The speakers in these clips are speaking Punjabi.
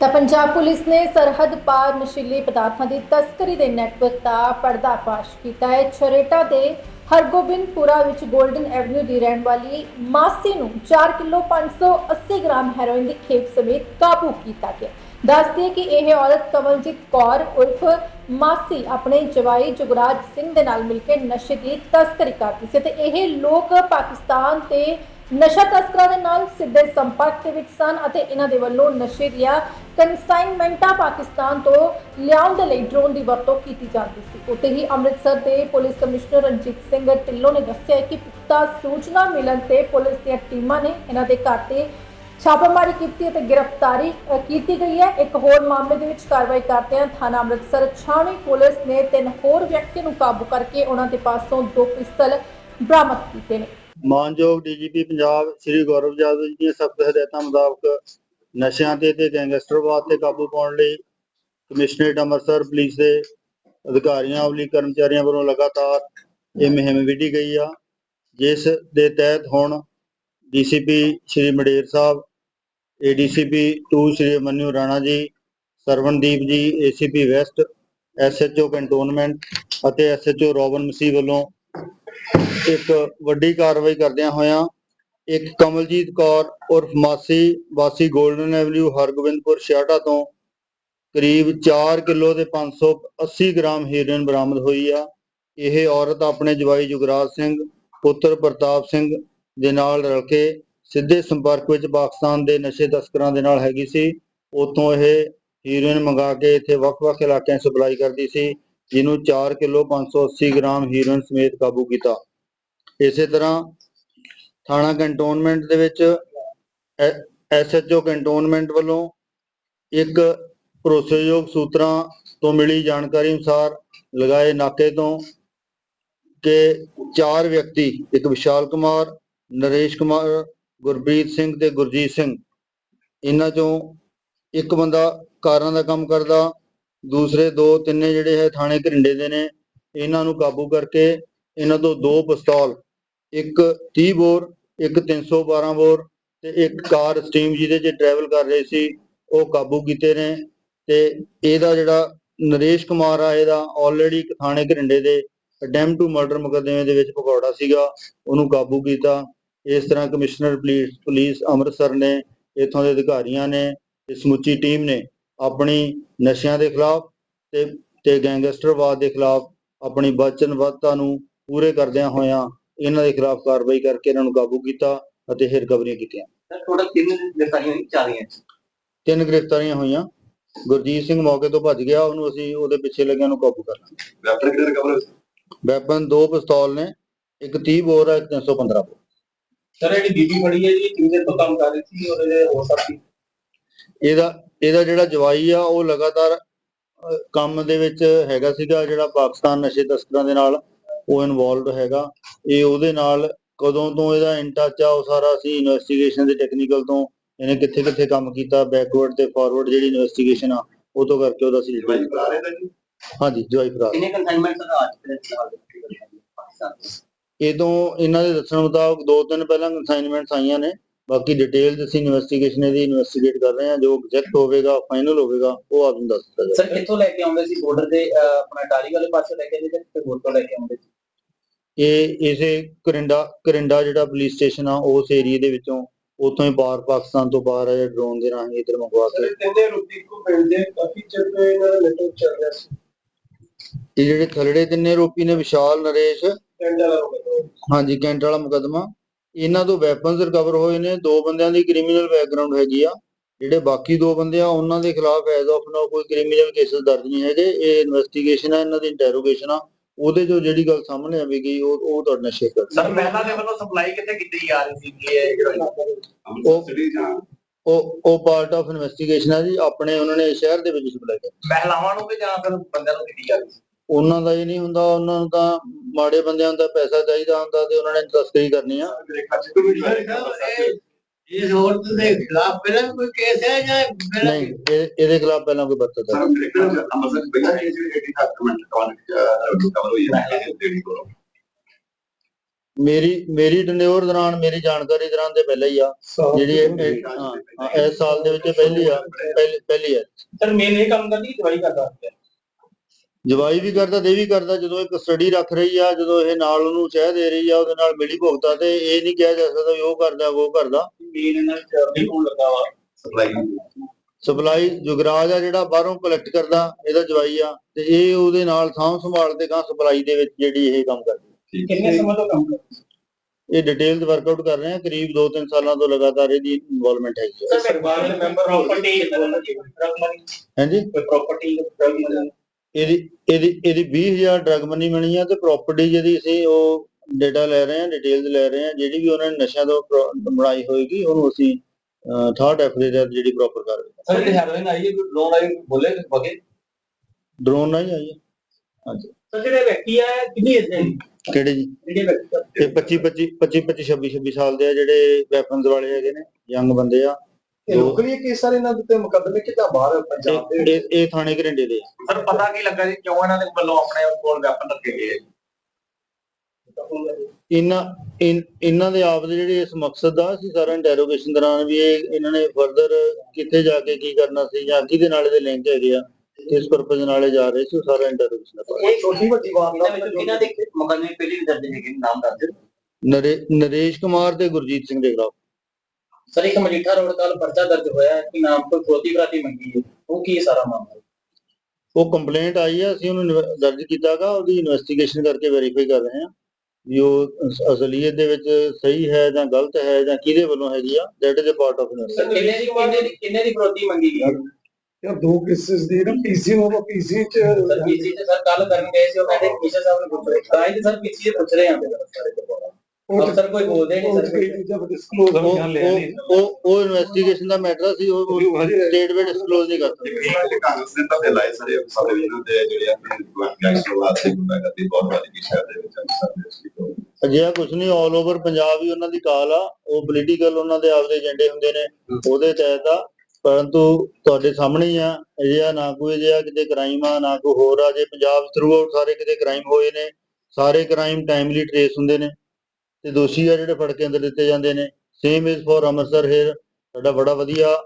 ਤਾਂ ਪੰਜਾਬ ਪੁਲਿਸ ਨੇ ਸਰਹੱਦ ਪਾਰ ਨਸ਼ੀਲੇ ਪਦਾਰਥਾਂ ਦੀ ਤਸਕਰੀ ਦੇ ਨੈਟਵਰਕ ਦਾ ਪਰਦਾਫਾਸ਼ ਕੀਤਾ ਹੈ। ਛਰੇਟਾ ਦੇ ਹਰਗੋਬਿੰਦਪੁਰਾ ਵਿੱਚ 골ਡਨ ਐਵਨਿਊ ਦੀ ਰਹਿਣ ਵਾਲੀ ਮਾਸੀ ਨੂੰ 4 ਕਿਲੋ 580 ਗ੍ਰਾਮ ਹੈਰੋਇਨ ਦੀ ਖੇਪ ਸਮੇਤ ਕਾਬੂ ਕੀਤਾ ਗਿਆ। ਦੱਸਦੀ ਕਿ ਇਹ ਔਰਤ ਕਮਲਜੀਤ ਕੌਰ ਉਰਫ ਮਾਸੀ ਆਪਣੇ ਜਵਾਈ ਜੁਗਰਾਜ ਸਿੰਘ ਦੇ ਨਾਲ ਮਿਲ ਕੇ ਨਸ਼ੇ ਦੀ ਤਸਕਰੀ ਕਰਦੀ ਸੀ ਤੇ ਇਹ ਲੋਕ ਪਾਕਿਸਤਾਨ ਤੇ ਨਸ਼ਾ ਤਸਕਰਾਂ ਦੇ ਨਾਲ ਸਿੱਧੇ ਸੰਪਰਕ ਦੇ ਵਿੱਚ ਸਨ ਅਤੇ ਇਹਨਾਂ ਦੇ ਵੱਲੋਂ ਨਸ਼ੇ ਦੀਆਂ ਕਨਸਾਈਨਮੈਂਟਾਂ ਪਾਕਿਸਤਾਨ ਤੋਂ ਲਿਆਉਣ ਦੇ ਲਈ ਡਰੋਨ ਦੀ ਵਰਤੋਂ ਕੀਤੀ ਜਾਂਦੀ ਸੀ। ਉੱਥੇ ਹੀ ਅੰਮ੍ਰਿਤਸਰ ਦੇ ਪੁਲਿਸ ਕਮਿਸ਼ਨਰ ਰਣਜੀਤ ਸਿੰਘ ਢਿੱਲੋਂ ਨੇ ਦੱਸਿਆ ਕਿ ਪੁਖਤਾ ਸੂਚਨਾ ਮਿਲਣ ਤੇ ਪੁਲਿਸ ਦੀਆਂ ਟੀਮਾਂ ਨੇ ਇਹਨਾਂ ਦੇ ਘਰ ਤੇ ਛਾਪਾਮਾਰੀ ਕੀਤੀ ਅਤੇ ਗ੍ਰਿਫਤਾਰੀ ਕੀਤੀ ਗਈ ਹੈ। ਇੱਕ ਹੋਰ ਮਾਮਲੇ ਦੇ ਵਿੱਚ ਕਾਰਵਾਈ ਕਰਦਿਆਂ ਥਾਣਾ ਅੰਮ੍ਰਿਤਸਰ ਛਾਉਣੀ ਪੁਲਿਸ ਨੇ ਤਿੰਨ ਹੋਰ ਵਿਅਕਤੀ ਨੂੰ ਕਾਬੂ ਕਰਕੇ ਉਹਨਾਂ ਦੇ ਪਾਸੋਂ ਦੋ ਪਿਸਤਲ ਬਰਾਮਦ ਕੀਤੇ ਨੇ। ਮਾਨਯੋਗ ਡੀਜੀਪੀ ਪੰਜਾਬ ਸ੍ਰੀ ਗੌਰਵ ਜਾਦਵ ਜੀ ਦੀਆਂ ਸਖਤ ਹਦਾਇਤਾਂ ਮੁਤਾਬਕ ਨਸ਼ਿਆਂ ਤੇ ਤੇ ਗੈਂਗਸਟਰਵਾਦ ਤੇ ਕਾਬੂ ਪਾਉਣ ਲਈ ਕਮਿਸ਼ਨਰੇਟ ਅੰਮ੍ਰਿਤਸਰ ਪੁਲਿਸ ਦੇ ਅਧਿਕਾਰੀਆਂ ਵੱਲੋਂ ਕਰਮਚਾਰੀਆਂ ਵੱਲੋਂ ਲਗਾਤਾਰ ਇਹ ਮੁਹਿੰਮ ਵਿੱਢੀ ਗਈ ਆ, ਜਿਸ ਦੇ ਤਹਿਤ ਹੁਣ DCP Shri Mader Sahib, ADCP 2 Shri Manu Rana ji, Sarwandeep ji, ACP west, SHO cantonment ਅਤੇ ਐਸਐਚਓ ਰੋਬਨ ਮਸੀਹ ਵੱਲੋਂ ਇੱਕ ਵੱਡੀ ਕਾਰਵਾਈ ਕਰਦਿਆਂ ਹੋਇਆਂ ਇੱਕ ਕਮਲਜੀਤ ਕੌਰ ਉਰਫ ਮਾਸੀ, ਵਾਸੀ 골ਡਨ ਐਵਨਿਊ ਹਰਗੋਬਿੰਦਪੁਰ ਛਿਆਟਾ ਤੋਂ ਕਰੀਬ 4 ਕਿਲੋ ਦੇ 580 ਗ੍ਰਾਮ ਹੀਰੋਇਨ ਬਰਾਮਦ ਹੋਈ ਆ। ਇਹ ਔਰਤ ਆਪਣੇ ਜਵਾਈ ਜੁਗਰਾਜ ਸਿੰਘ, ਪੁੱਤਰ ਪ੍ਰਤਾਪ ਸਿੰਘ ਦੇ ਨਾਲ ਰਲ ਕੇ ਸਿੱਧੇ ਸੰਪਰਕ ਵਿੱਚ ਪਾਕਿਸਤਾਨ ਦੇ ਨਸ਼ੇ ਤਸਕਰਾਂ ਦੇ ਨਾਲ ਹੈਗੀ ਸੀ। ਉਤੋਂ ਇਹ ਹੀਰੋਇਨ ਮੰਗਾ ਕੇ ਇੱਥੇ ਵੱਖ-ਵੱਖ ਇਲਾਕਿਆਂ 'ਚ ਸਪਲਾਈ ਕਰਦੀ ਸੀ। ਜਿਹਨੂੰ 4 ਕਿਲੋ 580 ਗ੍ਰਾਮ ਹੀਰੋਇਨ ਸਮੇਤ ਕਾਬੂ ਕੀਤਾ। ਇਸੇ ਤਰ੍ਹਾਂ ਥਾਣਾ ਕੰਟੋਨਮੈਂਟ ਦੇ ਵਿੱਚ ਐਸਐਚਓ ਕੰਟੋਨਮੈਂਟ ਵੱਲੋਂ ਇੱਕ ਭਰੋਸੇਯੋਗ ਸੂਤਰਾਂ ਤੋਂ ਮਿਲੀ ਜਾਣਕਾਰੀ ਅਨੁਸਾਰ ਲਗਾਏ ਨਾਕੇ ਤੋਂ ਕਿ ਚਾਰ ਵਿਅਕਤੀ, ਇੱਕ ਵਿਸ਼ਾਲ ਕੁਮਾਰ, ਨਰੇਸ਼ ਕੁਮਾਰ ਗੁਰਪ੍ਰੀਤ ਸਿੰਘ ਤੇ ਗੁਰਜੀਤ ਸਿੰਘ, ਇਹਨਾਂ ਚੋਂ ਇੱਕ ਬੰਦਾ ਕਾਰਾਂ ਦਾ ਕੰਮ ਕਰਦਾ ਦੂਸਰੇ ਦੋ ਤਿੰਨੇ ਜਿਹੜੇ ਹੈ ਥਾਣੇ ਘਰਿੰਡੇ ਦੇ ਨੇ, ਇਹਨਾਂ ਨੂੰ ਕਾਬੂ ਕਰਕੇ ਇਹਨਾਂ ਤੋਂ ਦੋ ਪਿਸਤੌਲ, ਇੱਕ 30 ਬੋਰ, ਇੱਕ 312 ਬੋਰ ਤੇ ਇੱਕ ਕਾਰ ਸਟੀਮ ਜਿਹਦੇ 'ਚ ਟਰੈਵਲ ਕਰ ਰਹੇ ਸੀ, ਉਹ ਕਾਬੂ ਕੀਤੇ ਨੇ ਤੇ ਇਹਦਾ ਜਿਹੜਾ ਨਰੇਸ਼ ਕੁਮਾਰ ਆ, ਇਹਦਾ ਆਲਰੇਡੀ ਥਾਣੇ ਘਰਿੰਡੇ ਦੇ ਅਟੈਂਪਟ ਟੂ ਮਰਡਰ ਮੁਕਦਮੇ ਦੇ ਵਿੱਚ ਪਕੌੜਾ ਸੀਗਾ, ਉਹਨੂੰ ਕਾਬੂ ਕੀਤਾ। ਇਸ ਤਰ੍ਹਾਂ ਕਮਿਸ਼ਨਰ ਪੁਲਿਸ ਪੁਲਿਸ ਅੰਮ੍ਰਿਤਸਰ ਨੇ, ਇੱਥੋਂ ਦੇ ਅਧਿਕਾਰੀਆਂ ਨੇ ਤੇ ਸਮੁੱਚੀ ਟੀਮ ਨੇ। ਆਪਣੀ ਨਸ਼ਿਆਂ ਦੇ ਖਿਲਾਫ ਤੇ ਤੇ ਗੈਂਗਸਟਰਵਾਦ ਦੇ ਖਿਲਾਫ ਆਪਣੀ ਵਚਨਬੱਧਤਾ ਨੂੰ ਪੂਰੇ ਕਰਦਿਆਂ ਹੋਇਆਂ ਇਹਨਾਂ ਦੇ ਖਿਲਾਫ ਕਾਰਵਾਈ ਕਰਕੇ ਇਹਨਾਂ ਨੂੰ ਕਾਬੂ ਕੀਤਾ ਅਤੇ ਇਹ ਰਿਕਵਰੀਆਂ ਕੀਤੀਆਂ। ਟੋਟਲ ਤਿੰਨ ਗ੍ਰਿਫਤਾਰੀਆਂ ਹੋਈਆਂ ਚਾਰ ਰਹੀਆਂ ਤਿੰਨ ਗ੍ਰਿਫਤਾਰੀਆਂ ਹੋਈਆਂ। ਗੁਰਜੀਤ ਸਿੰਘ ਮੌਕੇ ਤੋਂ ਭੱਜ ਗਿਆ ਉਹਨੂੰ ਅਸੀਂ ਉਹਦੇ ਪਿੱਛੇ ਲੱਗਿਆਂ ਨੂੰ ਕਾਬੂ ਕਰ ਲਾਂਗੇ। ਵੈਪਨ ਕਿਹਦੇ ਰਿਕਵਰ ਹੋਏ ਵੈਪਨ ਦੋ ਪਿਸਤੌਲ ਨੇ ਇੱਕ 30 ਬੋਰ ਹੈ ਇੱਕ 315 ਬੋਰ। ਸਰ ਜਿਹੜੀ ਬੀਬੀ ਫੜੀ ਹੈ ਜੀ ਕਿੰਨੇ ਤੋਂ ਕੰਮ ਕਰ ਰਹੀ ਸੀ ਔਰ ਹੋਰ ਸਾਥੀ ਇਹਦਾ ਇਹਦਾ ਜਿਹੜਾ ਜਵਾਈ ਆ ਉਹ ਲਗਾਤਾਰ ਕੰਮ ਦੇ ਵਿੱਚ ਹੈਗਾ ਸੀਗਾ ਜਿਹੜਾ ਪਾਕਿਸਤਾਨ ਨਸ਼ੇ ਤਸਕਰਾਂ ਦੇ ਨਾਲ ਉਹ ਇਨਵੋਲਵਡ ਹੈਗਾ। ਇਹ ਉਹਦੇ ਨਾਲ ਕਦੋਂ ਤੋਂ ਇਹਦਾ ਇਨ ਟੱਚ ਆ ਉਹ ਸਾਰਾ ਅਸੀਂ ਇਨਵੈਸਟੀਗੇਸ਼ਨ ਦੇ ਟੈਕਨੀਕਲ ਤੋਂ ਇਹਨੇ ਕਿੱਥੇ ਕਿੱਥੇ ਕੰਮ ਕੀਤਾ ਬੈਕਵਰਡ ਤੇ ਫਾਰਵਰਡ ਜਿਹੜੀ ਇਨਵੈਸਟੀਗੇਸ਼ਨ ਆ ਉਹ ਤੋਂ ਕਰਕੇ ਉਹਦਾ ਅਸੀਂ ਜੀ? ਹਾਂਜੀ ਜਵਾਈ ਫਰਾਰ। ਕਿੰਨੇ ਕਨਸਾਈਨਮੈਂਟ ਅੱਜ ਦੇ ਫਿਲਹਾਲ ਇਹ ਤੋਂ ਇਹਨਾਂ ਦੇ ਦੱਸਣ ਮੁਤਾਬਕ ਦੋ ਤਿੰਨ ਪਹਿਲਾਂ ਕਨਸਾਈਨਮੈਂਟਸ ਆਈਆਂ ਨੇ। ਬਾਕੀ ਡਿਟੇਲਸ ਅਸੀਂ ਇਨਵੈਸਟੀਗੇਸ਼ਨ ਇਹਦੀ ਇਨਵੈਸਟੀਗੇਟ ਕਰ ਰਹੇ ਹਾਂ ਜੋ ਐਗਜ਼ੈਕਟ ਹੋਵੇਗਾ ਫਾਈਨਲ ਹੋਵੇਗਾ ਉਹ ਆਪ ਨੂੰ ਦੱਸ ਦਿੱਤਾ ਜਾਏਗਾ। ਸਰ ਕਿੱਥੋਂ ਲੈ ਕੇ ਆਉਂਦੇ ਸੀ ਬਾਰਡਰ ਦੇ ਆਪਣਾ ਟਾਰੀ ਵਾਲੇ ਪਾਸੇ ਲੈ ਕੇ ਆਉਂਦੇ ਸੀ ਤੇ ਹੋਰ ਤੋਂ ਲੈ ਕੇ ਆਉਂਦੇ ਸੀ? ਇਹ ਇਸੇ ਕਰਿੰਡਾ ਕਰਿੰਡਾ ਜਿਹੜਾ ਪੁਲਿਸ ਸਟੇਸ਼ਨ ਆ ਉਸ ਏਰੀਏ ਦੇ ਵਿੱਚੋਂ ਉਤੋਂ ਹੀ ਬਾਹਰ ਪਾਕਿਸਤਾਨ ਤੋਂ ਬਾਹਰ ਆ ਡਰੋਨ ਦੇ ਰਾਹੀਂ ਇੱਧਰ ਮੰਗਵਾ ਕੇ। ਤਿੰਨੇ ਰੁਪਏ ਕੋ ਮਿਲਦੇ ਕਾਫੀ ਚਿਰ ਤੋਂ ਇਹਨਾਂ ਦਾ ਨੈਟਵਰਕ ਚੱਲ ਰਿਹਾ ਸੀ। ਇਹ ਜਿਹੜੇ ਥਲੜੇ ਤਿੰਨੇ ਰੋਪੀ ਨੇ ਵਿਸ਼ਾਲ ਨਰੇਸ਼। ਟੈਂਡਰ ਵਾਲਾ ਹਾਂਜੀ ਕੈਂਟ ਵਾਲਾ ਮੁਕਦਮਾ। ਇਹਨਾਂ ਤੋਂ ਵੈਪਨਸ ਰਿਕਵਰ ਹੋਏ ਨੇ ਦੋ ਬੰਦਿਆਂ ਦੀ ਕ੍ਰਿਮੀਨਲ ਬੈਕਗ੍ਰਾਉਂਡ ਹੈਗੀ ਆ ਜਿਹੜੇ ਬਾਕੀ ਦੋ ਬੰਦੇ ਆ ਉਹਨਾਂ ਦੇ ਖਿਲਾਫ ਐਜ਼ ਆਫ ਨਾਓ ਕੋਈ ਕ੍ਰਿਮੀਨਲ ਕੇਸਸ ਦਰਜ ਨਹੀਂ ਹੈਗੇ ਇਹ ਇਨਵੈਸਟੀਗੇਸ਼ਨ ਆ ਇਹਨਾਂ ਦੀ ਇੰਟਰੋਗੇਸ਼ਨ ਆ ਉਹਦੇ ਜੋ ਜਿਹੜੀ ਗੱਲ ਸਾਹਮਣੇ ਆਵੇਗੀ ਉਹ ਉਹ ਤੁਹਾਡੇ ਨਾਲ ਸ਼ੇਅਰ ਕਰ ਸਰ ਮਹਿਲਾ ਦੇ ਵੱਲੋਂ ਸਪਲਾਈ ਕਿੱਥੇ ਕੀਤੀ ਜਾ ਰਹੀ ਸੀ ਇਹ ਉਹ ਉਹ ਉਹ ਪਾਰਟ ਆਫ ਇਨਵੈਸਟੀਗੇਸ਼ਨ ਆ ਜੀ ਆਪਣੇ ਉਹਨਾਂ ਨੇ ਸ਼ਹਿਰ ਦੇ ਵਿੱਚ ਸਪਲਾਈ ਕਰ ਮਹਿਲਾਵਾਂ ਨੂੰ ਕਿ ਜਾਂ ਫਿਰ ਬੰਦਿਆਂ ਨੂੰ ਕੀਤੀ ਜਾ ਰਹੀ ਸੀ? ਉਹਨਾਂ ਦਾ ਇਹ ਨਹੀਂ ਹੁੰਦਾ ਉਹਨਾਂ ਨੂੰ ਤਾਂ ਮਾੜੇ ਬੰਦਿਆਂ ਦਾ ਪੈਸਾ ਚਾਹੀਦਾ ਹੁੰਦਾ ਤੇ ਉਹਨਾਂ ਨੇ ਤਸਕਰੀ ਕਰਨੀ ਆ। ਇਸ ਔਰਤ ਦੇ ਖਿਲਾਫ ਪਹਿਲਾਂ ਕੋਈ ਕੇਸ ਹੈ ਜਾਂ ਨਹੀਂ ਇਹ- ਇਹਦੇ ਖਿਲਾਫ ਪਹਿਲਾਂ ਕੋਈ ਬੱਤਰ ਦਾ ਮੇਰੀ ਮੇਰੀ ਟਨਿਓਰ ਦੌਰਾਨ ਮੇਰੀ ਜਾਣਕਾਰੀ ਦੌਰਾਨ ਤੇ ਪਹਿਲਾਂ ਹੀ ਆ। ਜਿਹੜੀ ਇਹ- ਇਹ- ਹਾਂ ਹਾਂ, ਇਸ ਸਾਲ ਦੇ ਵਿੱਚ ਪਹਿਲੀ ਆ ਪਹਿਲੀ ਪਹਿਲੀ ਆ। ਸਰ ਮੇਨ ਇਹ ਕੰਮ ਕਰਦੀ ਦਵਾਈ ਕਰਦਾ। ਜਵਾਈ ਵੀ ਕਰਦਾ ਦੇ ਵੀ ਕਰਦਾ ਜਦੋਂ ਇੱਕ ਸਟੱਡੀ ਰੱਖ ਰਹੀ ਆ ਜਦੋਂ ਇਹ ਨਾਲ ਉਹਨੂੰ ਚਾਹ ਦੇ ਰਹੀ ਆ ਉਹਦੇ ਨਾਲ ਮਿਲੀ ਭੁਗਤਾ ਤੇ ਇਹ ਨਹੀਂ ਕਿਹਾ ਜਾ ਸਕਦਾ ਵੀ ਉਹ ਕਰਦਾ ਉਹ ਕਰਦਾ। ਮੇਨ ਲੱਗਾ ਵਾ ਸਪਲਾਈ ਸਪਲਾਈ ਜੁਗਰਾਜ ਆ ਜਿਹੜਾ ਬਾਹਰੋਂ ਕਲੈਕਟ ਕਰਦਾ ਇਹਦਾ ਜਵਾਈ ਆ ਤੇ ਇਹ ਉਹਦੇ ਨਾਲ ਸਾਂਭ ਸੰਭਾਲ ਤੇ ਗਾਂ ਸਪਲਾਈ ਦੇ ਵਿੱਚ ਜਿਹੜੀ ਇਹ ਕੰਮ ਕਰਦੀ ਕਿੰਨੇ ਸਮੇਂ ਤੋਂ ਕੰਮ ਕਰਦੀ ਇਹ ਡਿਟੇਲ ਵਰਕਆਊਟ ਕਰ ਰਹੇ ਆ ਕਰੀਬ 2-3 ਸਾਲਾਂ ਤੋਂ ਲਗਾਤਾਰ ਇਹਦੀ ਇਨਵੋਲਵਮੈਂਟ ਹੈਗੀ ਆ। ਸਰ ਪਰਿਵਾਰ ਦੇ ਮੈਂਬਰ ਪ੍ਰਾਪਰਟੀ ਹਾਂਜੀ? ਕੋਈ ਪ੍ਰਾਪਰਟੀ ਇਹਦੀ ਇਹਦੀ ਇਹਦੀ 20000 ਡਰਗ ਮਨੀ ਮਿਲੀ ਆ ਤੇ ਪ੍ਰਾਪਰਟੀ ਜਿਹਦੀ ਅਸੀਂ ਉਹ ਡੇਟਾ ਲੈ ਰਹੇ ਹਾਂ ਡਿਟੇਲਸ ਲੈ ਰਹੇ ਹਾਂ ਜਿਹੜੀ ਵੀ ਉਹਨਾਂ ਨੇ ਨਸ਼ਿਆਂ ਤੋਂ ਬਣਾਈ ਹੋਏਗੀ ਉਹਨੂੰ ਅਸੀਂ ਥਰਡ ਐਫ ਦੇ ਤਹਿਤ ਜਿਹੜੀ ਪ੍ਰੋਪਰ ਕਰ ਰਹੇ ਸਰ ਇਹ ਹੈਰੋਇਨ ਆਈ ਹੈ ਲੋਨ ਆਈ ਬੋਲੇ ਬਗੇ ਡਰੋਨ ਨਾਲ ਹੀ ਆਈ ਹੈ। ਹਾਂਜੀ। ਸਰ ਜਿਹੜੇ ਵਿਅਕਤੀ ਆ ਕਿੰਨੀ ਏਜ ਦੇ ਕਿਹੜੇ ਜੀ? ਜਿਹੜੇ ਵਿਅਕਤੀ 25 25 25 25 26 26 ਸਾਲ ਦੇ ਆ ਜਿਹੜੇ ਵੈਪਨਸ ਵਾਲੇ ਹੈਗੇ ਨੇ ਯੰਗ ਬੰਦੇ ਆ। ਇਹ ਲੋਕਲੀ ਕੇਸ ਸਾਰੇ ਇਹਨਾਂ ਦੇ ਉੱਤੇ ਮੁਕੱਦਮੇ ਕਿੱਦਾਂ ਬਾਹਰ ਪੰਜਾਬ ਦੇ ਇਹ ਇਹ- ਇਹ ਥਾਣੇ ਘਰਿੰਡੇ ਦੇ। ਆ। ਸਰ ਪਤਾ ਕੀ ਲੱਗਾ ਜੀ? ਕਿਉਂ ਇਹਨਾਂ ਦੇ ਵੱਲੋਂ ਆਪਣੇ ਕੋਲ ਵੈਪਨ ਰੱਖੇ ਗਏ ਇਹਨਾਂ ਇਨ- ਇਹਨਾਂ ਦੇ ਆਪ ਦੇ ਜਿਹੜੇ ਇਸ ਮਕਸਦ ਦਾ ਅਸੀਂ ਸਾਰਾ ਇੰਟਰੋਗੇਸ਼ਨ ਦੌਰਾਨ ਵੀ ਇਹ ਇਹਨਾਂ ਨੇ ਫਰਦਰ ਕਿੱਥੇ ਜਾ ਕੇ ਕੀ ਕਰਨਾ ਸੀ ਜਾਂ ਕਿਹਦੇ ਨਾਲ ਇਹਦੇ ਲਿੰਕ ਹੈਗੇ ਆ ਕਿਸ ਪਰਪਸ ਨਾਲ ਇਹ ਜਾ ਰਹੇ ਸੀ ਉਹ ਸਾਰਾ ਇੰਟਰੋਗੇਸ਼ਨ ਦਾ part। ਇਹ ਛੋਟੀ ਵੱਡੀ ਵਾਰਦਾਤ ਇਹਨਾਂ ਦੇ ਮੁਕੱਦਮੇ ਪਹਿਲੀ ਦਰਜ ਹੈਗੇ ਨਾਮ ਦੱਸ ਦਿਓ। ਨਰੇ ਨਰੇਸ਼ ਕੁਮਾਰ ਤੇ ਗੁਰਜੀਤ ਸਿੰਘ ਦੇ ਖਿਲਾਫ। ਸਰ ਇੱਕ ਮਜੀਠਾ ਰੋਡ ਕੱਲ ਪਰਚਾ ਦਰਜ ਹੋਇਆ ਹੈ ਕਿ ਨਾਮ ਤੋਂ ਫਰੋਤੀ ਫਰਾਤੀ ਮੰਗੀ ਹੈ। ਉਹ ਕੀ ਹੈ ਸਾਰਾ ਮਾਮਲਾ? ਉਹ ਕੰਪਲੇਂਟ ਆਈ ਹੈ ਅਸੀਂ ਉਹਨੂੰ ਨਿਵ- ਦਰਜ ਕੀਤਾਗਾ ਉਹਦੀ ਇਨਵੈਸਟੀਗੇਸ਼ਨ ਕਰਕੇ ਵੈਰੀਫਾਈ ਕਰ ਰਹੇ ਹਾਂ ਵੀ ਉਹ ਅਸ- ਅਸਲੀਅਤ ਦੇ ਵਿੱਚ ਸਹੀ ਹੈ ਜਾਂ ਗਲਤ ਹੈ ਜਾਂ ਕਿਹਦੇ ਵੱਲੋਂ ਹੈਗੀ ਆ that is a part of sir ਕਿੰਨੇ ਦੀ ਕਿੰਨੇ ਦੀ ਕਿੰਨੇ ਦੀ ਫਰੋਤੀ ਮੰਗੀ ਗਈ? ਯਾਰ ਦੋ ਕੇਸਿਸ ਦੀ ਨਾ ਪੀਸੀ ਨੂੰ ਪੀਸੀ ਚ ਸਰ ਪੀਸੀ ਤੇ ਸਰ ਕੱਲ ਕਰਨ ਗਏ ਸੀ ਉਹ ਕਹਿੰਦੇ ਕਮਿਸ਼ਨ ਸਾਹਿਬ ਨੂੰ ਪੁੱਛ ਰਹੇ। ਤਾਂ ਹੀ ਤੇ ਸਰ ਪੀਸੀ ਤੇ ਪੁੱਛ ਰਹੇ ਆਂ। ਸਾਰੇ ਅਫਸਰ ਕੋਈ ਬੋਲਦੇ ਨਹੀਂ ਸਰ ਕਈ। ਚੀਜ਼ਾਂ ਡਿਸਕਲੋਜ਼ ਉਹ ਉਹ ਉਹ- ਉਹ ਇਨਵੈਸਟੀਗੇਸ਼ਨ ਦਾ ਮੈਟਰ ਸੀ ਉਹ ਸਟੇਟ ਵਿੱਚ ਡਿਸਕਲੋਜ਼ ਨਹੀਂ ਕਰ ਸਕਦੇ। ਕਾਂਗਰਸ ਨੇ ਤਾਂ ਤੇ ਲਾਏ ਸਾਰੇ ਸਾਰੇ ਇਹਨਾਂ ਦੇ ਜਿਹੜੇ ਆਪਣੇ ਗੈਂਗਸਟਰ ਵਾਸਤੇ ਗੁੰਡਾ ਕਰਦੀ ਬਹੁਤ ਵਾਰੀ ਕੀ ਸ਼ਹਿਰ ਦੇ ਵਿੱਚ ਵੀ ਤੋਂ ਅਜਿਹਾ ਕੁਝ ਨਹੀਂ ਆਲ ਓਵਰ ਪੰਜਾਬ ਹੀ ਉਹਨਾਂ ਦੀ ਕਾਲ ਆ। ਉਹ ਪੋਲੀਟੀਕਲ ਉਹਨਾਂ ਦੇ ਆਪਦੇ ਏਜੰਡੇ ਹੁੰਦੇ ਨੇ ਉਹਦੇ ਤਹਿਤ ਆ। ਪਰੰਤੂ ਤੁਹਾਡੇ ਸਾਹਮਣੇ ਹੀ ਆ ਅਜਿਹਾ ਨਾ ਕੋਈ ਅਜਿਹਾ ਕਿਤੇ ਕ੍ਰਾਈਮ ਆ ਨਾ ਕੋਈ ਹੋਰ ਆ। ਜੇ ਪੰਜਾਬ ਥਰੂ ਆਊਟ ਸਾਰੇ ਕਿਤੇ ਕ੍ਰਾਈਮ ਹੋਏ ਨੇ ਸਾਰੇ ਕ੍ਰਾਈਮ ਟਾਈਮਲੀ ਟ੍ਰੇਸ ਹੁੰਦੇ ਨੇ। ਤੇ ਦੋਸ਼ੀ ਆ ਜਿਹੜੇ ਫੜ ਕੇ ਅੰਦਰ ਦਿੱਤੇ ਜਾਂਦੇ ਨੇ। Same is for Amritsar here ਸਾਡਾ ਬੜਾ ਵਧੀਆ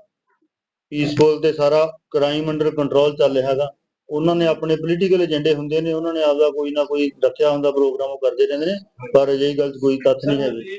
ਪੀਸਫੁਲ ਤੇ ਸਾਰਾ ਕ੍ਰਾਈਮ ਅੰਡਰ ਕੰਟਰੋਲ ਚੱਲ ਰਿਹਾ ਹੈਗਾ। ਉਹਨਾਂ ਨੇ ਆਪਣੇ ਪੋਲੀਟੀਕਲ ਏਜੰਡੇ ਹੁੰਦੇ ਨੇ। ਉਹਨਾਂ ਨੇ ਆਪਦਾ ਕੋਈ ਨਾ ਕੋਈ ਰੱਖਿਆ ਹੁੰਦਾ। ਪ੍ਰੋਗਰਾਮ ਉਹ ਕਰਦੇ ਰਹਿੰਦੇ ਨੇ। ਪਰ ਅਜਿਹੀ ਗੱਲ 'ਚ ਕੋਈ ਤੱਥ ਨਹੀਂ ਹੈਗੀ।